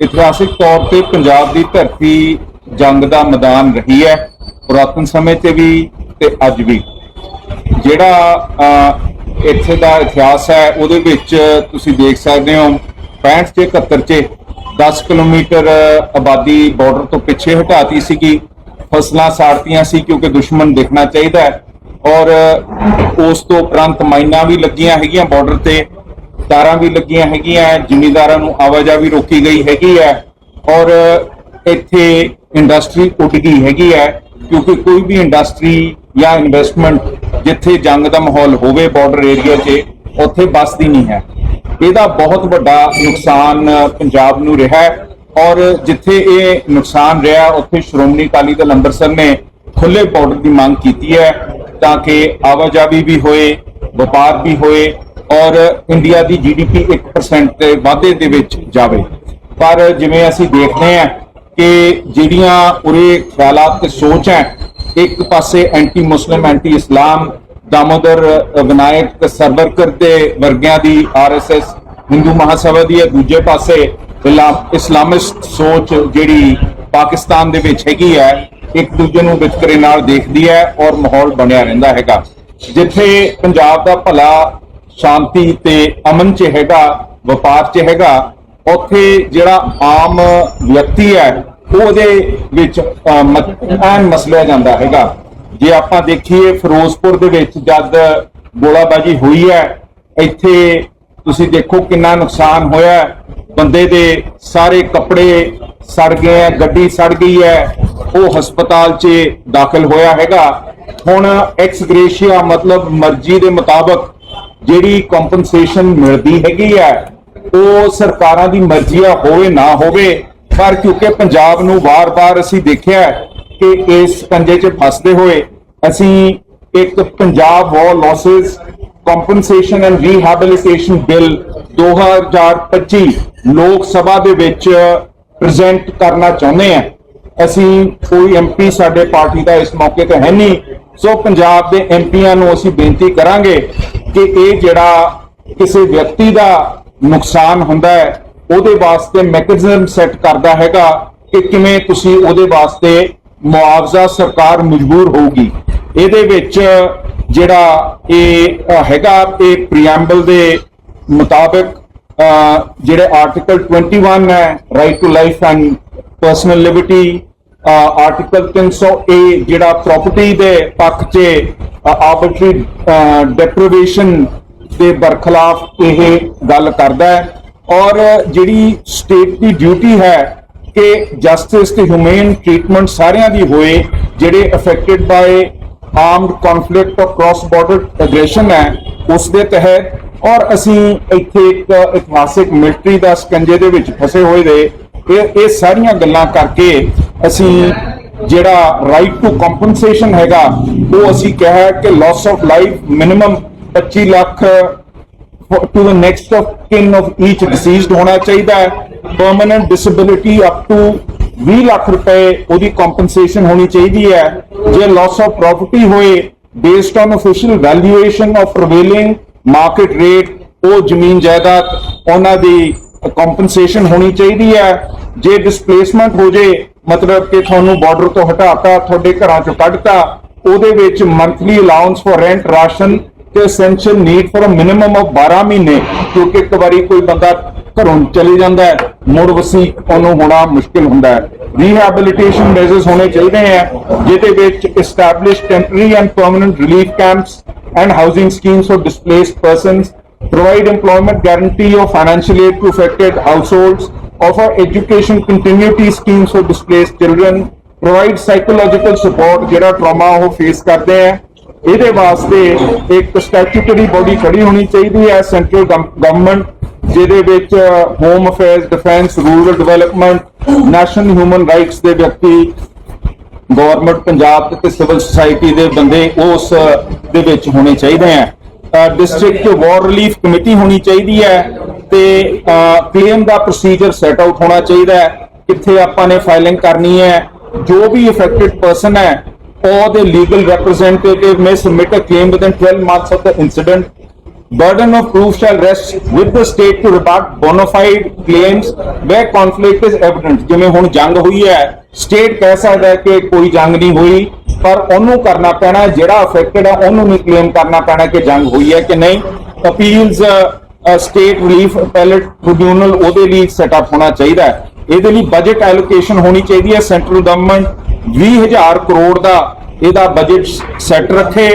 ਇਤਿਹਾਸਿਕ ਤੌਰ ਤੇ ਪੰਜਾਬ ਦੀ ਧਰਤੀ ਜੰਗ ਦਾ ਮੈਦਾਨ ਰਹੀ ਹੈ, ਪੁਰਾਤਨ ਸਮੇਂ ਤੇ ਵੀ ਤੇ ਅੱਜ ਵੀ। ਜਿਹੜਾ ਇੱਥੇ ਦਾ ਇਤਿਹਾਸ ਹੈ, ਉਹਦੇ ਵਿੱਚ ਤੁਸੀਂ ਦੇਖ ਸਕਦੇ ਹੋ 65 ਤੇ 71 ਚ 10 ਕਿਲੋਮੀਟਰ ਆਬਾਦੀ ਬਾਰਡਰ ਤੋਂ ਪਿੱਛੇ ਹਟਾਤੀ ਸੀਗੀ। ਫਸਲਾਂ ਸਾੜਤੀਆਂ ਸੀ ਕਿਉਂਕਿ ਦੁਸ਼ਮਣ ਦੇਖਣਾ ਚਾਹੀਦਾ ਹੈ। ਔਰ, ਉਸ ਤੋਂ ਉਪਰੰਤ ਮਾਈਨਾਂ ਵੀ ਲੱਗੀਆਂ ਹੈਗੀਆਂ ਬਾਰਡਰ ਤੇ। ਤਾਰਾਂ ਵੀ ਲੱਗੀਆਂ ਹੈਗੀਆਂ, ਜ਼ਿਮੀਂਦਾਰਾਂ ਨੂੰ ਆਵਾਜਾਈ ਰੋਕੀ ਗਈ ਹੈਗੀ ਹੈ ਔਰ ਇੱਥੇ ਇੰਡਸਟਰੀ ਉੱਡ ਗਈ ਹੈਗੀ ਹੈ ਕਿਉਂਕਿ ਕੋਈ ਵੀ ਇੰਡਸਟਰੀ ਜਾਂ ਇਨਵੈਸਟਮੈਂਟ ਜਿੱਥੇ ਜੰਗ ਦਾ ਮਾਹੌਲ ਹੋਵੇ ਬਾਰਡਰ ਏਰੀਆ 'ਚ, ਉੱਥੇ ਬਸਦੀ ਨਹੀਂ ਹੈ। ਇਹਦਾ ਬਹੁਤ ਵੱਡਾ ਨੁਕਸਾਨ ਪੰਜਾਬ ਨੂੰ ਰਿਹਾ ਔਰ ਜਿੱਥੇ ਇਹ ਨੁਕਸਾਨ ਰਿਹਾ, ਉੱਥੇ ਸ਼੍ਰੋਮਣੀ ਅਕਾਲੀ ਦਲ ਅੰਮ੍ਰਿਤਸਰ ਨੇ ਖੁੱਲੇ ਬਾਰਡਰ ਦੀ ਮੰਗ ਕੀਤੀ ਹੈ ਤਾਂ ਕਿ ਆਵਾਜਾਈ ਵੀ ਹੋਏ, ਵਪਾਰ ਵੀ ਹੋਏ ਔਰ ਇੰਡੀਆ ਦੀ ਜੀਡੀਪੀ 1% ਦੇ ਵਾਧੇ ਦੇ ਵਿੱਚ ਜਾਵੇ। ਪਰ ਜਿਵੇਂ ਅਸੀਂ ਦੇਖਦੇ ਹਾਂ ਕਿ ਜਿਹੜੀਆਂ ਉਰੇ ਖਿਆਲਾਤ ਤੇ ਸੋਚ ਹੈ ਇੱਕ ਪਾਸੇ anti Muslim anti Islam Damodar ਅ, ਵਿਨਾਇਕ ਸਰਵਰਕਰ ਦੇ ਵਰਗਿਆਂ ਦੀ ਆਰਐਸਐਸ ਹਿੰਦੂ ਮਹਾਸਭਾ ਦੀ ਹੈ ਦੂਜੇ ਪਾਸੇ ਇਲਾ- ਇਸਲਾਮਿਸਟ ਸੋਚ ਜਿਹੜੀ ਪਾਕਿਸਤਾਨ ਦੇ ਵਿੱਚ ਹੈਗੀ ਹੈ ਇੱਕ ਦੂਜੇ ਨੂੰ ਵਿਤਕਰੇ ਨਾਲ ਦੇਖਦੀ ਹੈ ਔਰ ਮਾਹੌਲ ਬਣਿਆ ਰਹਿੰਦਾ ਹੈਗਾ। ਜਿੱਥੇ ਪੰਜਾਬ ਦਾ ਭਲਾ ਸ਼ਾਂਤੀ ਤੇ ਅਮਨ ਚ ਹੈਗਾ ਵਪਾਰ ਚ ਹੈਗਾ ਉੱਥੇ ਜਿਹੜਾ ਆਮ ਵਿਅਕਤੀ ਹੈ ਉਹਦੇ ਵਿੱਚ ਅਹ, ਐਨ ਮਸਲਿਆ ਜਾਂਦਾ ਹੈਗਾ। ਜੇ ਆਪਾਂ ਦੇਖੀਏ ਫਿਰੋਜ਼ਪੁਰ ਦੇ ਵਿੱਚ ਜਦ ਗੋਲਾਬਾਜੀ ਹੋਈ ਹੈ ਇੱਥੇ ਤੁਸੀਂ ਦੇਖੋ ਕਿੰਨਾ ਨੁਕਸਾਨ ਹੋਇਆ ਬੰਦੇ ਦੇ ਸਾਰੇ ਕੱਪੜੇ ਸੜ ਗਏ ਹੈ ਗੱਡੀ ਸੜ ਗਈ ਹੈ ਉਹ ਹਸਪਤਾਲ 'ਚ ਦਾਖਲ ਹੋਇਆ ਹੈਗਾ। ਹੁਣ ਐਕਸ ਗ੍ਰੇਸ਼ੀਆ ਮਤਲਬ ਮਰਜ਼ੀ ਦੇ ਮੁਤਾਬਕ ਜਿਹੜੀ ਕੰਪਨਸੇਸ਼ਨ ਮਿਲਦੀ ਹੈਗੀ ਹੈ ਉਹ ਸਰਕਾਰਾਂ ਦੀ ਮਰਜ਼ੀ ਆ, ਹੋਵੇ ਨਾ ਹੋਵੇ। ਪਰ ਕਿਉਂਕਿ ਪੰਜਾਬ ਨੂੰ ਵਾਰ-ਵਾਰ ਅਸੀਂ ਦੇਖਿਆ ਕਿ ਇਸ ਕੰਜੇ 'ਚ ਫਸਦੇ ਹੋਏ ਅਸੀਂ ਇੱਕ Punjab war losses compensation and rehabilitation bill 2025 Lok Sabha ਦੇ ਵਿੱਚ ਪ੍ਰੈਜ਼ੈਂਟ ਕਰਨਾ ਚਾਹੁੰਦੇ ਹਾਂ ਅਸੀਂ ਕੋਈ ਐਮਪੀ ਸਾਡੇ ਪਾਰਟੀ ਦਾ ਇਸ ਮੌਕੇ ਤੇ ਹੈ ਨਹੀਂ। ਸੋ ਪੰਜਾਬ ਦੇ ਐਮਪੀਆਂ ਨੂੰ ਅਸੀਂ ਬੇਨਤੀ ਕਰਾਂਗੇ ਕਿ ਇਹ ਜਿਹੜਾ ਕਿਸੇ ਵਿਅਕਤੀ ਦਾ ਨੁਕਸਾਨ ਹੁੰਦਾ ਹੈ, ਉਹਦੇ ਵਾਸਤੇ ਮੈਕੈਨਿਜ਼ਮ ਸੈੱਟ ਕਰਦਾ ਹੈਗਾ ਕਿ ਕਿਵੇਂ ਤੁਸੀਂ ਉਹਦੇ ਵਾਸਤੇ ਮੁਆਵਜ਼ਾ ਸਰਕਾਰ ਮਜਬੂਰ ਹੋਊਗੀ। ਇਹਦੇ ਵਿੱਚ ਜਿਹੜਾ ਇਹ ਹੈਗਾ, ਇਹ ਪ੍ਰੀਐਮਬਲ ਦੇ ਮੁਤਾਬਕ ਜਿਹੜੇ ਆਰਟੀਕਲ 21 ਹੈ right to life and personal liberty article 300 A ਜਿਹੜਾ ਪ੍ਰਾਪਰਟੀ ਦੇ ਪੱਖ 'ਚ ਆਰਬਿਟਰੀ ਡੈਪਰੀਵੇਸ਼ਨ ਦੇ ਬਰਖਲਾਫ ਇਹ ਗੱਲ ਕਰਦਾ ਹੈ। ਔਰ ਜਿਹੜੀ ਸਟੇਟ ਦੀ ਡਿਊਟੀ ਹੈ ਕਿ ਜਸਟਿਸ ਤੇ ਹਿਊਮਨ ਟ੍ਰੀਟਮੈਂਟ ਸਾਰਿਆਂ ਦੀ ਹੋਏ, ਜਿਹੜੇ affected by armed conflict of cross border aggression ਹੈ, ਉਸ ਦੇ ਤਹਿਤ। ਔਰ ਅਸੀਂ ਇੱਥੇ ਇੱਕ ਇਤਿਹਾਸਿਕ ਮਿਲਟਰੀ ਦਾ ਸਕੰਜੇ ਦੇ ਵਿੱਚ ਫਸੇ ਹੋਏ ਦੇ। ਇਹ ਇਹ ਸਾਰੀਆਂ ਗੱਲਾਂ ਕਰਕੇ ਅਸੀਂ ਜਿਹੜਾ ਰਾਈਟ ਟੂ ਕੰਪਨਸੇਸ਼ਨ ਹੈਗਾ, ਉਹ ਅਸੀਂ ਕਿਹਾ ਕਿ loss of life minimum 25 lakh to the next of kin of each deceased ਹੋਣਾ ਚਾਹੀਦਾ ਹੈ। Permanent disability up to 20 lakh ਰੁਪਏ ਉਹਦੀ ਕੰਪਨਸੇਸ਼ਨ ਹੋਣੀ ਚਾਹੀਦੀ ਹੈ। ਜੇ ਲਾਸ ਆਫ ਪ੍ਰਾਪਰਟੀ ਹੋਏ based on official valuation of prevailing market rate ਉਹ ਜ਼ਮੀਨ ਜਾਇਦਾਦ ਉਹਨਾਂ ਦੀ ਕੰਪਨਸੇਸ਼ਨ ਹੋਣੀ ਚਾਹੀਦੀ ਹੈ। ਜੇ ਡਿਸਪਲੇਸਮੈਂਟ ਹੋ ਜੇ ਮਤਲਬ ਕਿ ਤੁਹਾਨੂੰ ਬਾਰਡਰ ਤੋਂ ਹਟਾਤਾ, ਤੁਹਾਡੇ ਘਰਾਂ ਚੋਂ ਕੱਢਤਾ, ਉਹਦੇ ਵਿੱਚ monthly allowance for rent ration ਤੇ essential need for a minimum of 12 ਮਹੀਨੇ, ਕਿਉਂਕਿ ਇੱਕ ਵਾਰੀ ਕੋਈ ਬੰਦਾ ਘਰੋਂ ਚਲੇ ਜਾਂਦਾ ਹੈ, ਮੁੜ ਵਸੀ ਉਹਨੂੰ ਹੋਣਾ ਮੁਸ਼ਕਿਲ ਹੁੰਦਾ ਹੈ। ਰੀਹੈਬਿਲਿਟੇਸ਼ਨ ਮੈਜਰਸ ਹੋਣੇ ਚਾਹੀਦੇ ਆ ਜਿਹਦੇ ਵਿੱਚ establish temporary and permanent relief camps and housing schemes for displaced persons provide employment guarantee or financial to to affected households offer education continuity schemes for displaced children, provide psychological support ਜਿਹੜਾ trauma ਉਹ face ਕਰਦੇ ਆ। ਇਹਦੇ ਵਾਸਤੇ ਇੱਕ statutory body ਖੜੀ ਹੋਣੀ ਚਾਹੀਦੀ ਹੈ ਸੈਂਟਰਲ ਗਵਰਨਮੈਂਟ ਜਿਹਦੇ ਵਿੱਚ home affairs defence rural development national human rights ਦੇ ਵਿਅਕਤੀ ਗਵਰਨਮੈਂਟ ਪੰਜਾਬ ਤੇ ਸਿਵਲ ਸੁਸਾਇਟੀ ਦੇ ਬੰਦੇ ਉਸ ਦੇ ਵਿੱਚ ਹੋਣੇ ਚਾਹੀਦੇ ਆ। ਡਿਸਟ੍ਰਿਕਟ ਵਾਰ ਰਿਲੀਫ ਕਮੇਟੀ ਹੋਣੀ ਚਾਹੀਦੀ ਹੈ ਤੇ ਕਲੇਮ ਦਾ ਪ੍ਰੋਸੀਜਰ ਸੈਟ ਆਊਟ ਹੋਣਾ ਚਾਹੀਦਾ ਹੈ ਕਿੱਥੇ ਆਪਾਂ ਨੇ ਫਾਈਲਿੰਗ ਕਰਨੀ ਹੈ ਜੋ ਵੀ ਇਫੈਕਟਡ ਪਰਸਨ ਹੈ ਉਹਦੇ legal representative may submit a claim within 12 months of the incident burden of proof shall rest with the state to rebut bona fide claims where conflict is evident ਜਿਵੇਂ ਹੁਣ ਜੰਗ ਹੋਈ ਹੈ ਸਟੇਟ ਕਹਿ ਸਕਦਾ ਹੈ ਕਿ ਕੋਈ ਜੰਗ ਨਹੀਂ ਹੋਈ ਪਰ ਉਹਨੂੰ ਕਰਨਾ ਪੈਣਾ ਜਿਹੜਾ ਅਫੈਕਟਡ ਹੈ, ਉਹਨੂੰ ਨਹੀਂ ਕਲੇਮ ਕਰਨਾ ਪੈਣਾ ਕਿ ਜੰਗ ਹੋਈ ਹੈ ਕਿ ਨਹੀਂ। Appeals state relief appellate tribunal ਉਹਦੇ ਲਈ ਸੈਟਅਪ ਹੋਣਾ ਚਾਹੀਦਾ ਹੈ। ਇਹਦੇ ਲਈ ਬਜਟ ਐਲੋਕੇਸ਼ਨ ਹੋਣੀ ਚਾਹੀਦੀ ਹੈ। ਸੈਂਟਰਲ ਗਵਰਨਮੈਂਟ 20000 ਕਰੋੜ ਦਾ ਇਹਦਾ ਬਜਟ ਸੈੱਟ ਰੱਖੇ।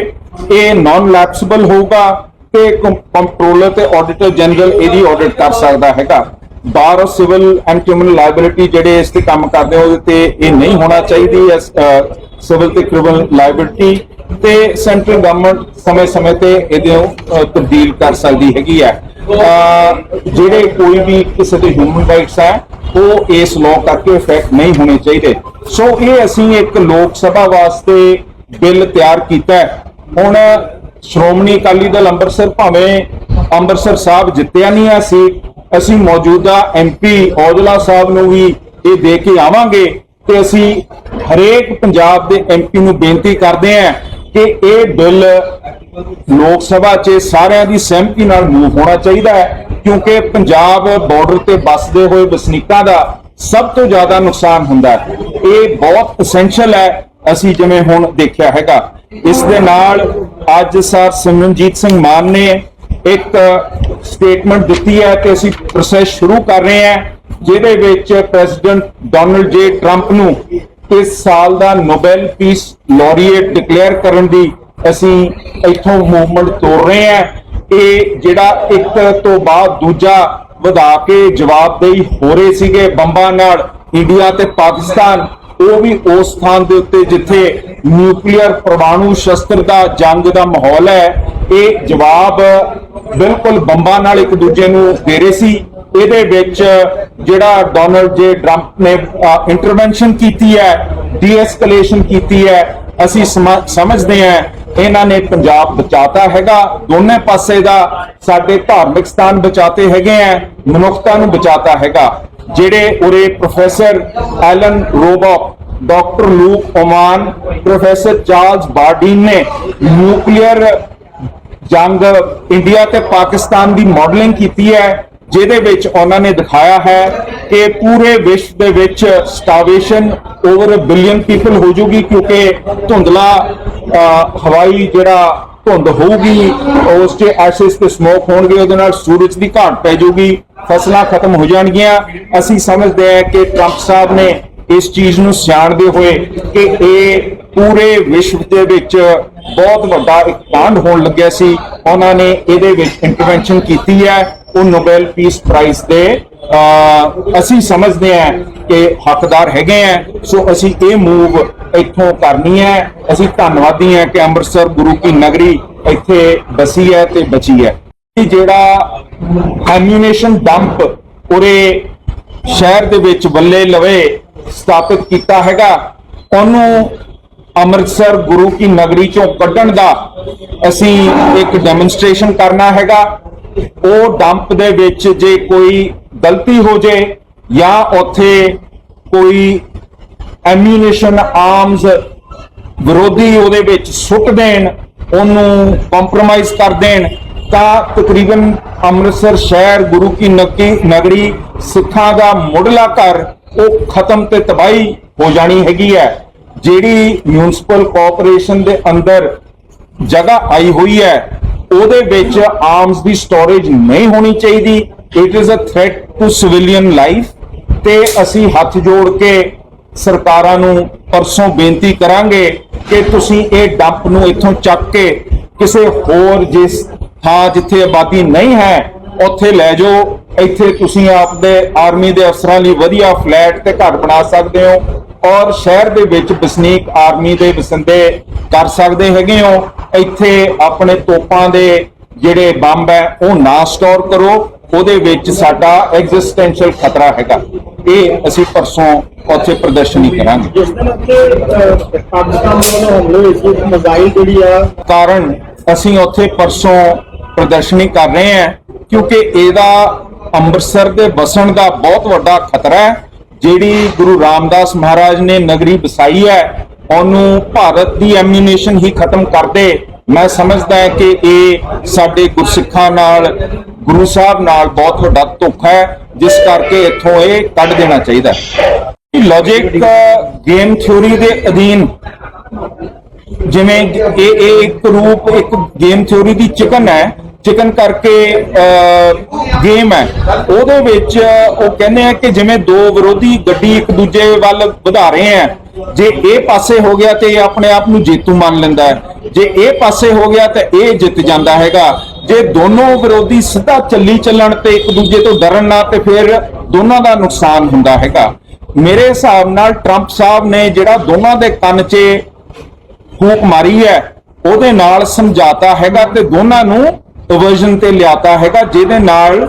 ਇਹ ਨਾਨ ਲੈਪਸੇਬਲ ਹੋਊਗਾ ਤੇ ਕੰਟਰੋਲਰ ਤੇ ਆਡੀਟਰ ਜਨਰਲ ਇਹਦੀ ਆਡਿਟ ਕਰ ਸਕਦਾ ਹੈਗਾ। Bar of civil and criminal liability ਜਿਹੜੇ ਇਸ ਤੇ ਕੰਮ ਕਰਦੇ ਆ, ਉਹਦੇ ਤੇ ਇਹ ਨਹੀਂ ਹੋਣਾ ਚਾਹੀਦੀ ਹੈ ਸਿਵਲ ਤੇ ਕ੍ਰਿਮੀਨਲ ਲਾਇਬਿਲਿਟੀ ਤੇ ਸੈਂਟਰਲ ਗਵਰਨਮੈਂਟ ਸਮੇਂ-ਸਮੇਂ ਤੇ ਇਹਦੇ ਤਬਦੀਲ ਕਰ ਸਕਦੀ ਹੈਗੀ ਹੈ। ਜਿਹੜੇ ਕੋਈ ਵੀ ਕਿਸੇ ਦੇ ਹਿਊਮਨ ਰਾਈਟਸ ਹੈ ਉਹ ਇਸ ਲਾਅ ਕਰਕੇ ਇਫੈਕਟ ਨਹੀਂ ਹੋਣੇ ਚਾਹੀਦੇ। ਸੋ ਇਹ ਅਸੀਂ ਇੱਕ ਲੋਕ ਸਭਾ ਵਾਸਤੇ ਬਿੱਲ ਤਿਆਰ ਕੀਤਾ ਹੁਣ ਸ਼੍ਰੋਮਣੀ ਅਕਾਲੀ ਦਲ ਅੰਮ੍ਰਿਤਸਰ ਭਾਵੇਂ ਅੰਮ੍ਰਿਤਸਰ ਸਾਹਿਬ ਜਿੱਤਿਆ ਨਹੀਂ ਆ ਸੀਟ ਅਸੀਂ ਮੌਜੂਦਾ ਐਮਪੀ ਔਜਲਾ ਸਾਹਿਬ ਨੂੰ ਵੀ ਇਹ ਦੇ ਕੇ ਆਵਾਂਗੇ ਤੇ ਅਸੀਂ ਹਰੇਕ ਪੰਜਾਬ ਦੇ ਐਮਪੀ ਨੂੰ ਬੇਨਤੀ ਕਰਦੇ ਹਾਂ ਕਿ ਇਹ ਬਿੱਲ ਲੋਕ ਸਭਾ 'ਚ ਸਾਰਿਆਂ ਦੀ ਸਹਿਮਤੀ ਨਾਲ ਮੂਵ ਹੋਣਾ ਚਾਹੀਦਾ ਹੈ, ਕਿਉਂਕਿ ਪੰਜਾਬ ਬਾਰਡਰ ਤੇ ਵੱਸਦੇ ਹੋਏ ਵਸਨੀਕਾਂ ਦਾ ਸਭ ਤੋਂ ਜ਼ਿਆਦਾ ਨੁਕਸਾਨ ਹੁੰਦਾ ਹੈ। ਇਹ ਬਹੁਤ ਐਸੈਂਸ਼ੀਅਲ ਹੈ, ਅਸੀਂ ਜਿਵੇਂ ਹੁਣ ਦੇਖਿਆ ਹੈਗਾ। ਇਸ ਦੇ ਨਾਲ ਅੱਜ ਸਰ ਸਿਮਰਨਜੀਤ ਸਿੰਘ ਮਾਨ ਨੇ ਇੱਕ ਸਟੇਟਮੈਂਟ ਦਿੱਤੀ ਹੈ ਕਿ ਅਸੀਂ ਪ੍ਰੋਸੈਸ ਸ਼ੁਰੂ ਕਰ ਰਹੇ ਹਾਂ, ਜਿਹਦੇ ਵਿੱਚ ਪ੍ਰੈਜ਼ੀਡੈਂਟ ਡੋਨਲਡ ਜੇ ਟਰੰਪ ਨੂੰ ਇਸ ਸਾਲ ਦਾ ਨੋਬੈਲ ਪੀਸ ਲੌਰੀਏਟ ਡਿਕਲੇਅਰ ਕਰਨ ਦੀ ਅਸੀਂ ਇੱਥੋਂ ਮੂਵਮੈਂਟ ਤੋੜ ਰਹੇ ਹਾਂ। ਇਹ ਜਿਹੜਾ ਇੱਕ ਤੋਂ ਬਾਅਦ ਦੂਜਾ ਵਧਾ ਕੇ ਜਵਾਬਦੇਹੀ ਹੋ ਰਹੇ ਸੀਗੇ ਬੰਬਾਂ ਨਾਲ ਇੰਡੀਆ ਤੇ ਪਾਕਿਸਤਾਨ। ਉਹ ਵੀ ਉਸ ਸਥਾਨ ਦੇ ਉੱਤੇ ਜਿੱਥੇ ਨਿਊਕਲੀਅਰ ਪਰਮਾਣੂ ਸ਼ਸਤਰ ਦਾ ਜੰਗ ਦਾ ਮਾਹੌਲ ਹੈ। ਇਹ ਜਵਾਬ ਬਿਲਕੁਲ ਬੰਬਾਂ ਨਾਲ ਇੱਕ ਦੂਜੇ ਨੂੰ ਦੇ ਰਹੇ ਸੀ। ਇਹਦੇ ਵਿੱਚ ਜਿਹੜਾ ਡੋਨਲਡ ਜੇ ਟਰੰਪ ਨੇ ਇੰਟਰਵੈਂਸ਼ਨ ਕੀਤੀ ਹੈ ਡੀਐਸਕੇਲੇਸ਼ਨ ਕੀਤੀ ਹੈ, ਅਸੀਂ ਸਮਾ- ਸਮਝਦੇ ਹਾਂ, ਇਹਨਾਂ ਨੇ ਪੰਜਾਬ ਬਚਾਤਾ ਹੈਗਾ। ਦੋਨੇ ਪਾਸੇ ਦਾ ਸਾਡੇ ਧਾਰਮਿਕ ਸਥਾਨ ਬਚਾਤੇ ਹੈਗੇ ਆ ਮਨੁੱਖਤਾ ਨੂੰ ਬਚਾਤਾ ਹੈਗਾ। ਜਿਹੜੇ ਉਰੇ professor Alan Robock, doctor Luke Oman, professor Charles Bardeen ਨੇ ਨਿਊਕਲੀਅਰ ਜੰਗ ਇੰਡੀਆ ਤੇ ਪਾਕਿਸਤਾਨ ਦੀ ਮਾਡਲਿੰਗ ਕੀਤੀ ਹੈ, ਜਿਹਦੇ ਵਿੱਚ ਉਹਨਾਂ ਨੇ ਦਿਖਾਇਆ ਹੈ ਕਿ ਪੂਰੇ ਵਿਸ਼ਵ ਦੇ ਵਿੱਚ starvation over a billion people ਹੋ ਜੂਗੀ, ਕਿਉਂਕਿ ਧੁੰਦਲਾ ਹਵਾਈ ਜਿਹੜਾ ਧੁੰਦ ਹੋਊਗੀ, ਉਸ ਤੇ ਐਸਿਸ ਤੇ ਸਮੋਕ ਹੋਣਗੇ, ਉਹਦੇ ਨਾਲ ਸੂਰਜ ਦੀ ਘਾਟ ਪੈ ਜਾਊਗੀ, ਫਸਲਾਂ ਖਤਮ ਹੋ ਜਾਣਗੀਆਂ। ਅਸੀਂ ਸਮਝਦੇ ਹਾਂ ਕਿ ਟਰੰਪ ਸਾਹਿਬ ਨੇ ਇਸ ਚੀਜ਼ ਨੂੰ ਸਿਆਣਦੇ ਹੋਏ ਕਿ ਇਹ ਪੂਰੇ ਵਿਸ਼ਵ ਦੇ ਵਿੱਚ ਬਹੁਤ ਵੱਡਾ ਇੱਕ ਕਾਂਡ ਹੋਣ ਲੱਗਿਆ ਸੀ। ਉਹਨਾਂ ਨੇ ਇਹਦੇ ਵਿੱਚ ਇੰਟਰਵੈਂਸ਼ਨ ਕੀਤੀ ਹੈ। ਉਹ ਨੋਬੈਲ ਪੀਸ ਪ੍ਰਾਈਜ਼ ਦੇ ਅਸੀਂ ਸਮਝਦੇ ਹਾਂ ਕਿ ਹੱਕਦਾਰ ਹੈਗੇ ਆ। ਸੋ ਅਸੀਂ ਇਹ ਮੂਵ ਇੱਥੋਂ ਕਰਨੀ ਹੈ। ਅਸੀਂ ਧੰਨਵਾਦੀ ਹਾਂ ਕਿ ਅੰਮ੍ਰਿਤਸਰ ਗੁਰੂ ਕੀ ਨਗਰੀ ਇੱਥੇ ਬਸੀ ਹੈ ਤੇ ਬਚੀ ਹੈ। ਜਿਹੜਾ ਐਮੂਨੇਸ਼ਨ ਡੰਪ ਉਰੇ ਸ਼ਹਿਰ ਦੇ ਵਿੱਚ ਬੱਲੇ ਲਵੇ ਸਥਾਪਿਤ ਕੀਤਾ ਹੈਗਾ, ਉਹਨੂੰ ਅੰਮ੍ਰਿਤਸਰ ਗੁਰੂ ਕੀ ਨਗਰੀ ਚੋਂ ਕੱਢਣ ਦਾ ਅਸੀਂ ਇੱਕ ਡੈਮੋਨਸਟ੍ਰੇਸ਼ਨ ਕਰਨਾ ਹੈਗਾ। ਉਹ ਡੰਪ ਦੇ ਵਿੱਚ ਜੇ ਕੋਈ ਗਲਤੀ ਹੋ ਜੇ ਜਾਂ ਉੱਥੇ ਕੋਈ ਐਮੂਨੇਸ਼ਨ ਆਰਮਸ ਵਿਰੋਧੀ ਉਹਦੇ ਵਿੱਚ ਸੁੱਟ ਦੇਣ, ਉਹਨੂੰ ਕੰਪਰੋਮਾਈਜ਼ ਕਰ ਦੇਣ, ਤਾਂ ਤਕਰੀਬਨ ਅੰਮ੍ਰਿਤਸਰ ਸ਼ਹਿਰ, ਗੁਰੂ ਕੀ ਨਗਰੀ ਨਗਰੀ ਸਿੱਖਾਂ ਦਾ ਮੁੱਢਲਾ ਘਰ ਉਹ ਖਤਮ ਤੇ ਤਬਾਹੀ ਹੋ ਜਾਣੀ ਹੈਗੀ ਹੈ। ਜਿਹੜੀ ਮਿਊਨਿਸਪਲ ਕਾਰਪੋਰੇਸ਼ਨ ਦੇ ਅੰਦਰ ਜਗ੍ਹਾ ਆਈ ਹੋਈ ਹੈ, ਉਹਦੇ ਵਿੱਚ ਆਰਮਸ ਦੀ ਸਟੋਰੇਜ ਨਹੀਂ ਹੋਣੀ ਚਾਹੀਦੀ। It is a threat to civilian life ਤੇ ਅਸੀਂ ਹੱਥ ਜੋੜ ਕੇ ਸਰਕਾਰਾਂ ਨੂੰ ਪਰਸੋਂ ਬੇਨਤੀ ਕਰਾਂਗੇ ਕਿ ਤੁਸੀਂ ਇਹ ਡੰਪ ਨੂੰ ਇੱਥੋਂ ਚੱਕ ਕੇ ਕਿਸੇ ਹੋਰ ਜਿਸ ਥਾਂ ਜਿੱਥੇ ਆਬਾਦੀ ਨਹੀਂ ਹੈ, ਉੱਥੇ ਲੈ ਜਾਓ। ਇੱਥੇ ਤੁਸੀਂ ਆਪਦੇ ਆਰਮੀ ਦੇ ਅਫਸਰਾਂ ਲਈ ਵਧੀਆ ਫਲੈਟ ਤੇ ਘਰ ਬਣਾ ਸਕਦੇ ਹੋ ਔਰ ਸ਼ਹਿਰ ਦੇ ਵਿੱਚ ਵਸਨੀਕ ਆਰਮੀ ਦੇ ਵਸੰਦੇ ਕਰ ਸਕਦੇ ਹੈਗੇ ਹੋ। ਇੱਥੇ ਆਪਣੇ ਤੋਪਾਂ ਦੇ ਜਿਹੜੇ ਬੰਬ ਹੈ, ਉਹ ਨਾ ਸਟੋਰ ਕਰੋ। ਉਹਦੇ ਵਿੱਚ ਸਾਡਾ ਐਗਜ਼ਿਸਟੈਂਸ਼ੀਅਲ ਖਤਰਾ ਹੈਗਾ। ਇਹ ਅਸੀਂ ਪਰਸੋਂ ਉੱਥੇ ਪ੍ਰਦਰਸ਼ਨੀ ਕਰਾਂਗੇ। ਜਿਸ ਦਿਨ ਉੱਥੇ ਪਾਕਿਸਤਾਨ ਵੱਲੋਂ ਹਮਲੇ ਹੋਏ ਸੀ ਮਿਜ਼ਾਈਲ ਜਿਹੜੀ ਆ ਕਾਰਨ ਅਸੀਂ ਉੱਥੇ ਪਰਸੋਂ ਪ੍ਰਦਰਸ਼ਨੀ ਕਰ ਰਹੇ ਹਾਂ ਕਿਉਂਕਿ ਇਹਦਾ ਅੰਮ੍ਰਿਤਸਰ ਦੇ ਵਸਣ ਦਾ ਬਹੁਤ ਵੱਡਾ ਖਤਰਾ ਹੈ। ਜਿਹੜੀ ਗੁਰੂ ਰਾਮਦਾਸ ਮਹਾਰਾਜ ਨੇ ਨਗਰੀ ਵਸਾਈ ਹੈ ਉਹਨੂੰ ਭਾਰਤ ਦੀ ਐਮੂਨੇਸ਼ਨ ਹੀ ਖਤਮ ਕਰ ਦੇ। ਮੈਂ ਸਮਝਦਾ ਹਾਂ ਕਿ ਇਹ ਸਾਡੇ ਗੁਰਸਿੱਖਾਂ ਨਾਲ ਗੁਰੂ ਸਾਹਿਬ ਨਾਲ ਬਹੁਤ ਵੱਡਾ ਧੋਖਾ ਹੈ, ਜਿਸ ਕਰਕੇ ਇੱਥੋਂ ਇਹ ਕੱਢ ਦੇਣਾ ਚਾਹੀਦਾ ਹੈ। ਲੌਜੀਕ ਗੇਮ ਥਿਉਰੀ ਦੇ ਅਧੀਨ ਜਿਵੇਂ ਇਹ ਇਹ ਇੱਕ ਰੂਪ, ਇੱਕ ਗੇਮ ਥਿਉਰੀ ਦੀ ਚਿਕਨ ਹੈ। ਚਿਕਨ ਕਰਕੇ ਗੇਮ ਹੈ। ਉਹਦੇ ਵਿੱਚ ਉਹ ਕਹਿੰਦੇ ਆ ਕਿ ਜਿਵੇਂ ਦੋ ਵਿਰੋਧੀ ਗੱਡੀ ਇੱਕ ਦੂਜੇ ਵੱਲ ਵਧਾ ਰਹੇ ਆ ਜੇ ਇਹ ਪਾਸੇ ਹੋ ਗਿਆ ਤੇ ਇਹ ਆਪਣੇ ਆਪ ਨੂੰ ਜੇਤੂ ਮੰਨ ਲੈਂਦਾ ਹੈ। ਜੇ ਇਹ ਪਾਸੇ ਹੋ ਗਿਆ ਤਾਂ ਇਹ ਜਿੱਤ ਜਾਂਦਾ ਹੈਗਾ। ਜੇ ਦੋਨੋਂ ਵਿਰੋਧੀ ਸਿੱਧਾ ਚੱਲੀ ਚੱਲਣ ਤੇ ਇੱਕ ਦੂਜੇ ਤੋਂ ਡਰਨ ਨਾ ਤੇ ਫਿਰ ਦੋਨਾਂ ਦਾ ਨੁਕਸਾਨ ਹੁੰਦਾ ਹੈਗਾ। ਮੇਰੇ ਹਿਸਾਬ ਨਾਲ ਟਰੰਪ ਸਾਹਿਬ ਨੇ ਜਿਹੜਾ ਦੋਨਾਂ ਦੇ ਕੰਨ 'ਚ ਫੂਕ ਮਾਰੀ ਹੈ, ਉਹਦੇ ਨਾਲ ਸਮਝਾਤਾ ਹੈਗਾ ਤੇ ਦੋਨਾਂ ਨੂੰ ਡਿਵੀਜ਼ਨ ਤੇ ਲਿਆਤਾ ਹੈਗਾ, ਜਿਹਦੇ ਨਾਲ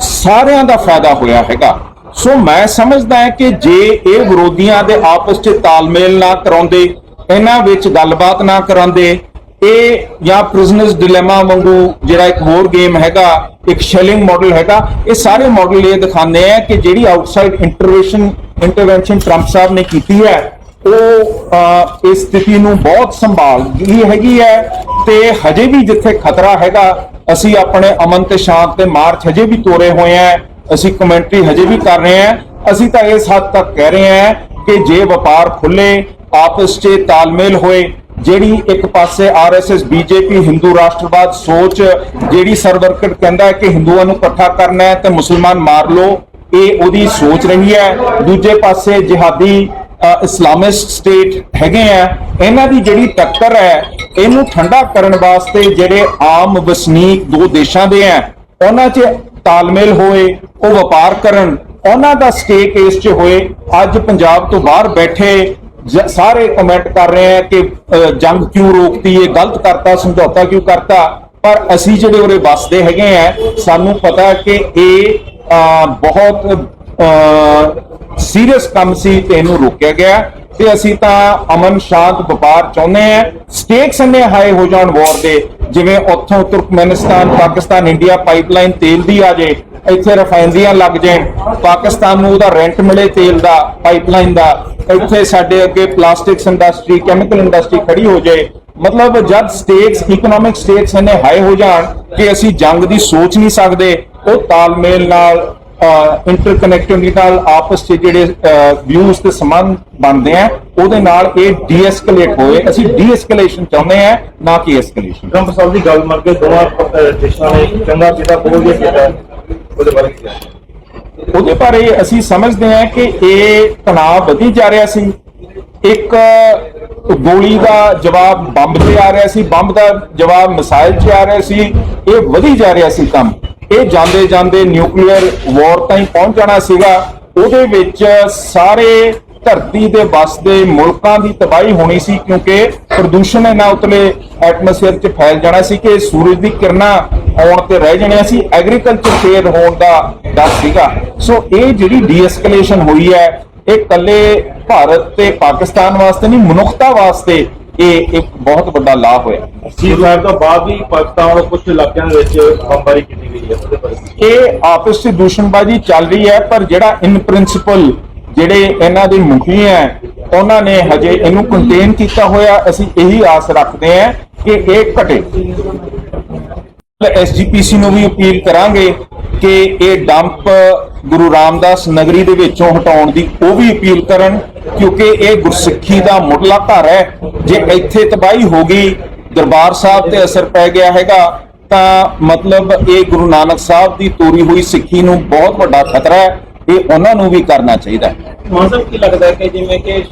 ਸਾਰਿਆਂ ਦਾ ਫਾਇਦਾ ਹੋਇਆ ਹੈਗਾ। ਸੋ ਮੈਂ ਸਮਝਦਾ ਹਾਂ ਕਿ ਜੇ ਇਹ ਵਿਰੋਧੀਆਂ ਦੇ ਆਪਸ 'ਚ ਤਾਲਮੇਲ ਨਾ ਕਰਾਉਂਦੇ ਇਹਨਾਂ ਵਿੱਚ ਗੱਲਬਾਤ ਨਾ ਕਰਾਉਂਦੇ ਇਹ ਜਾਂ ਪ੍ਰਿਜ਼ਨਰਸ ਡਿਲੇਮਾ ਵਾਂਗੂ ਜਿਹੜਾ ਇੱਕ ਹੋਰ ਗੇਮ ਹੈਗਾ, ਇੱਕ ਸ਼ੈਲਿੰਗ ਮਾਡਲ ਹੈਗਾ, ਇਹ ਸਾਰੇ ਮਾਡਲ ਇਹ ਦਿਖਾਉਂਦੇ ਆ ਕਿ ਜਿਹੜੀ ਆਊਟਸਾਈਡ ਇੰਟਰਵੈਂਸ਼ਨ ਇੰਟਰਵੈਂਸ਼ਨ ਟਰੰਪ ਸਾਹਿਬ ਨੇ ਕੀਤੀ ਹੈ, ਉਹ ਇਸ ਸਥਿਤੀ ਨੂੰ ਬਹੁਤ ਸੰਭਾਲ ਗਈ ਹੈਗੀ ਹੈ ਤੇ ਹਜੇ ਵੀ ਜਿੱਥੇ ਖਤਰਾ ਹੈਗਾ, ਅਸੀਂ ਆਪਣੇ ਅਮਨ ਤੇ ਸ਼ਾਂਤ ਤੇ ਮਾਰਚ ਹਜੇ ਵੀ ਤੋਰੇ ਹੋਏ ਆ, ਅਸੀਂ ਕਮੈਂਟਰੀ ਹਜੇ ਵੀ ਕਰ ਰਹੇ ਆ, ਅਸੀਂ ਤਾਂ ਇਸ ਹੱਦ ਤੱਕ ਕਹਿ ਰਹੇ ਆ ਕਿ ਜੇ ਵਪਾਰ ਖੁੱਲੇ ਆਪਸ 'ਚ ਤਾਲਮੇਲ ਹੋਏ ਜਿਹੜੀ ਇੱਕ ਪਾਸੇ ਆਰਐਸਐਸ ਬੀਜੇਪੀ ਹਿੰਦੂ ਰਾਸ਼ਟਰਵਾਦ ਸੋਚ ਜਿਹੜੀ ਸਰਵਰਕਟ ਕਹਿੰਦਾ ਹੈ ਕਿ ਹਿੰਦੂਆਂ ਨੂੰ ਇਕੱਠਾ ਕਰਨਾ ਹੈ ਤੇ ਮੁਸਲਮਾਨ ਮਾਰ ਲਓ ਇਹ ਉਹਦੀ ਸੋਚ ਰਹੀ ਹੈ। ਦੂਜੇ ਪਾਸੇ ਜਿਹਾਦੀ ਅ, ਇਸਲਾਮਿਸਟ ਸਟੇਟ ਹੈਗੇ ਆ ਇਹਨਾਂ ਦੀ ਜਿਹੜੀ ਟੱਕਰ ਹੈ ਇਹਨੂੰ ਠੰਡਾ ਕਰਨ ਵਾਸਤੇ ਜਿਹੜੇ ਆਮ ਵਸਨੀਕ ਦੋ ਦੇਸ਼ਾਂ ਦੇ ਆ ਉਹਨਾਂ 'ਚ ਤਾਲਮੇਲ ਹੋਏ ਉਹ ਵਪਾਰ ਕਰਨ ਉਹਨਾਂ ਦਾ ਸਟੇਕ ਇਸ 'ਚ ਹੋਏ ਅੱਜ ਪੰਜਾਬ ਤੋਂ ਬਾਹਰ ਬੈਠੇ ਸਾਰੇ ਕਮੈਂਟ ਕਰ ਰਹੇ ਆ ਕਿ ਜੰਗ ਕਿਉਂ ਰੋਕਤੀ, ਇਹ ਗਲਤ ਕਰਤਾ, ਸਮਝੌਤਾ ਕਿਉਂ ਕਰਤਾ? ਪਰ ਅਸੀਂ ਜਿਹੜੇ ਉਰੇ ਵੱਸਦੇ ਹੈਗੇ ਆ, ਸਾਨੂੰ ਪਤਾ ਕਿ ਇਹ ਬਹੁਤ ਸੀਰੀਅਸ ਕੰਮ ਸੀ ਤੇ ਇਹਨੂੰ ਰੋਕਿਆ ਗਿਆ। ਤੇ ਅਸੀਂ ਤਾਂ ਅਮਨ ਸ਼ਾਂਤ ਵਪਾਰ ਚਾਹੁੰਦੇ ਆ ਸਟੇਕਸ ਇੰਨੇ ਹਾਈ ਹੋ ਜਾਣ ਵਾਰ ਦੇ, ਜਿਵੇਂ ਉੱਥੋਂ ਤੁਰਕਮੇਨਿਸਤਾਨ, ਪਾਕਿਸਤਾਨ ਇੰਡੀਆ ਪਾਈਪਲਾਈਨ ਤੇਲ ਦੀ ਆ ਜੇ, ਇੱਥੇ ਰਫਾਇਨਰੀਆਂ ਲੱਗ ਜਾਣ, ਪਾਕਿਸਤਾਨ ਨੂੰ ਉਹਦਾ ਰੈਂਟ ਮਿਲੇ ਤੇਲ ਦਾ ਪਾਈਪਲਾਈਨ ਦਾ, ਇੱਥੇ ਸਾਡੇ ਅੱਗੇ ਪਲਾਸਟਿਕਸ ਇੰਡਸਟਰੀ ਕੈਮੀਕਲ ਇੰਡਸਟਰੀ ਖੜੀ ਹੋ ਜਾਏ ਮਤਲਬ ਜਦ ਸਟੇਟਸ ਇਕਨੋਮਿਕ ਸਟੇਟਸ ਇੰਨੇ ਹਾਈ ਹੋ ਜਾਣ ਕਿ ਅਸੀਂ ਜੰਗ ਦੀ ਸੋਚ ਨਹੀਂ ਸਕਦੇ, ਉਹ ਤਾਲਮੇਲ ਨਾਲ ਇੰਟਰਕਨੈਕਟਿਵਿਟੀ ਨਾਲ ਆਪਸ 'ਚ ਜਿਹੜੇ ਵਿਊਜ਼ ਤੇ ਸੰਬੰਧ ਬਣਦੇ ਆ ਉਹਦੇ ਨਾਲ ਇਹ ਡੀਐਸਕੇਲੇਟ ਹੋਏ। ਅਸੀਂ ਡੀਐਸਕੇਲੇਸ਼ਨ ਚਾਹੁੰਦੇ ਆ ਨਾ ਕਿ ਐਸਕੇਲੇਸ਼ਨ ਟਰੰਪ ਸਾਹਿਬ ਦੀ ਗੱਲ ਮੰਨ ਕੇ ਦੋਵਾਂ ਦੇਸ਼ਾਂ ਨੇ ਚੰਗਾ ਕੀਤਾ ਬਹੁਤ ਵਧੀਆ ਕੀਤਾ ਉਹਦੇ ਬਾਰੇ ਕੀ? ਉਹਦੇ ਬਾਰੇ ਅਸੀਂ ਸਮਝਦੇ ਹਾਂ ਕਿ ਇਹ ਤਣਾਅ ਵਧੀ ਜਾ ਰਿਹਾ ਸੀ। ਇੱਕ ਗੋਲੀ ਦਾ ਜਵਾਬ ਬੰਬ ਤੇ ਆ ਰਿਹਾ ਸੀ ਬੰਬ ਦਾ ਜਵਾਬ ਮਿਸਾਈਲ 'ਚ ਆ ਰਿਹਾ ਸੀ। ਇਹ ਵਧੀ ਜਾ ਰਿਹਾ ਸੀ ਕੰਮ। ਇਹ ਜਾਂਦੇ ਜਾਂਦੇ ਨਿਊਕਲੀਅਰ ਵਾਰ ਤਾਈਂ ਪਹੁੰਚ ਜਾਣਾ ਸੀਗਾ। ਉਹਦੇ ਵਿੱਚ ਸਾਰੇ ਧਰਤੀ ਦੇ ਵਸਦੇ ਮੁਲਕਾਂ ਦੀ ਤਬਾਹੀ ਹੋਣੀ ਸੀ ਕਿਉਂਕਿ ਪ੍ਰਦੂਸ਼ਣ ਇਹਨਾਂ ਉਤਲੇ ਐਟਮੋਸਫੇਅਰ 'ਚ ਫੈਲ ਜਾਣਾ ਸੀ ਕਿ ਸੂਰਜ ਦੀ ਕਿਰਨਾਂ ਆਉਣ ਤੇ ਰਹਿ ਜਾਣੀਆਂ ਸੀ। ਐਗਰੀਕਲਚਰ ਫੇਰ ਹੋਣ ਦਾ ਡਰ ਸੀਗਾ। ਸੋ ਇਹ ਜਿਹੜੀ ਡੀਐਸਕੇਲੇਸ਼ਨ ਹੋਈ ਹੈ, ਇਹ ਕੱਲੇ ਭਾਰਤ ਤੇ ਪਾਕਿਸਤਾਨ ਵਾਸਤੇ ਨਹੀਂ, ਮਨੁੱਖਤਾ ਵਾਸਤੇ ਇਹ ਇੱਕ ਬਹੁਤ ਵੱਡਾ ਲਾਭ ਹੋਇਆ। ਸੀਜ਼ ਫਾਇਰ ਤੋਂ ਬਾਅਦ ਵੀ ਪਾਕਿਸਤਾਨ ਵੱਲੋਂ ਕੁਝ ਇਲਾਕਿਆਂ ਦੇ ਵਿੱਚ ਬੰਬਾਰੀ ਕੀਤੀ ਗਈ ਹੈ। ਉਹਦੇ ਬਾਰੇ ਕੀ? ਇਹ ਆਪਸ ਵਿੱਚ ਦੁਸ਼ਮਣਬਾਜ਼ੀ ਚੱਲ ਰਹੀ ਹੈ ਪਰ ਜਿਹੜਾ ਇਨ ਪ੍ਰਿੰਸੀਪਲ ਜਿਹੜੇ ਇਹਨਾਂ ਦੇ ਮੁਖੀ ਹੈ ਉਹਨਾਂ ਨੇ ਹਜੇ ਇਹਨੂੰ ਕੰਟੇਨ ਕੀਤਾ ਹੋਇਆ। ਅਸੀਂ ਇਹੀ ਆਸ ਰੱਖਦੇ ਹਾਂ ਕਿ ਇਹ ਘਟੇ। ਐਸਜੀਪੀਸੀ ਨੂੰ ਵੀ ਅਪੀਲ ਕਰਾਂਗੇ ਕਿ ਇਹ ਡੰਪ ਗੁਰੂ ਰਾਮਦਾਸ ਨਗਰੀ ਦੇ ਵਿੱਚੋਂ ਹਟਾਉਣ ਦੀ ਉਹ ਵੀ ਅਪੀਲ ਕਰਨ, ਕਿਉਂਕਿ ਇਹ ਗੁਰਸਿੱਖੀ ਦਾ ਮੁੱਢਲਾ ਘਰ ਹੈ। ਜੇ ਇੱਥੇ ਤਬਾਹੀ ਹੋ ਗਈ, ਦਰਬਾਰ ਸਾਹਿਬ ਤੇ ਅਸਰ ਪੈ ਗਿਆ ਹੈਗਾ, ਤਾਂ ਮਤਲਬ ਇਹ ਗੁਰੂ ਨਾਨਕ ਸਾਹਿਬ ਦੀ ਤੋਰੀ ਹੋਈ ਸਿੱਖੀ ਨੂੰ ਬਹੁਤ ਵੱਡਾ ਖਤਰਾ ਹੈ। ਇਹ ਉਹਨਾਂ ਨੂੰ ਵੀ ਕਰਨਾ ਚਾਹੀਦਾ ਹੈ। ਮਾਨ ਸਾਹਿਬ ਕੀ ਲੱਗਦਾ ਹੈ ਕਿ ਜਿਵੇਂ ਕਿ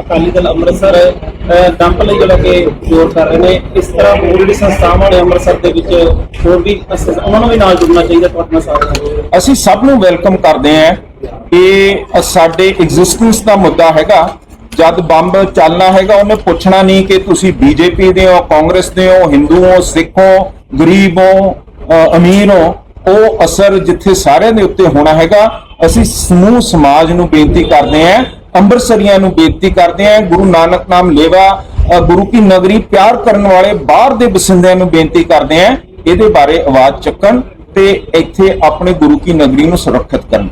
ਅਕਾਲੀ ਦਲ ਅੰਮ੍ਰਿਤਸਰ ਡੰਪ ਲਈ ਜਿਹੜਾ ਕਿ ਜ਼ੋਰ ਕਰ ਰਹੇ ਨੇ, ਇਸ ਤਰ੍ਹਾਂ ਹੋਰ ਜਿਹੜੀ ਸੰਸਥਾਵਾਂ ਨੇ ਅੰਮ੍ਰਿਤਸਰ ਦੇ ਵਿੱਚ ਹੋਰ ਵੀ ਉਹਨਾਂ ਨੂੰ ਵੀ ਨਾਲ ਜੁੜਨਾ ਚਾਹੀਦਾ ਤੁਹਾਡੇ ਨਾਲ ਸਾਰਿਆਂ ਅਸੀਂ ਸਭ ਨੂੰ ਵੈਲਕਮ ਕਰਦੇ ਹਾਂ ਇਹ ਸਾਡੇ ਐਗਜ਼ਿਸਟੈਂਸ ਦਾ ਮੁੱਦਾ ਹੈਗਾ। ਜਦ ਬੰਬ ਚੱਲਣਾ ਹੈਗਾ, ਉਹਨੇ ਪੁੱਛਣਾ ਨਹੀਂ ਕਿ ਤੁਸੀਂ ਬੀਜੇਪੀ ਦੇ ਹੋ, ਕਾਂਗਰਸ ਦੇ ਹੋ, ਹਿੰਦੂ ਹੋ, ਸਿੱਖ ਹੋ, ਗਰੀਬ ਹੋ ਅਮੀਰ ਹੋ। ਉਹ ਅਸਰ ਜਿੱਥੇ ਸਾਰਿਆਂ ਦੇ ਉੱਤੇ ਹੋਣਾ ਹੈਗਾ, ਅਸੀਂ ਸਮੂਹ ਸਮਾਜ ਨੂੰ ਬੇਨਤੀ ਕਰਦੇ ਹਾਂ ਅੰਮ੍ਰਿਤਸਰੀਆਂ ਨੂੰ ਬੇਨਤੀ ਕਰਦੇ ਹਾਂ, ਗੁਰੂ ਨਾਨਕ ਨਾਮ ਲੇਵਾ ਗੁਰੂ ਕੀ ਨਗਰੀ ਪਿਆਰ ਕਰਨ ਵਾਲੇ ਬਾਹਰ ਦੇ ਬਸਿੰਦਿਆਂ ਨੂੰ ਬੇਨਤੀ ਕਰਦੇ ਹਾਂ, ਇਹਦੇ ਬਾਰੇ ਆਵਾਜ਼ ਚੱਕਣ ਤੇ ਇੱਥੇ ਆਪਣੇ ਗੁਰੂ ਕੀ ਨਗਰੀ ਨੂੰ ਸੁਰੱਖਿਅਤ ਕਰਨ।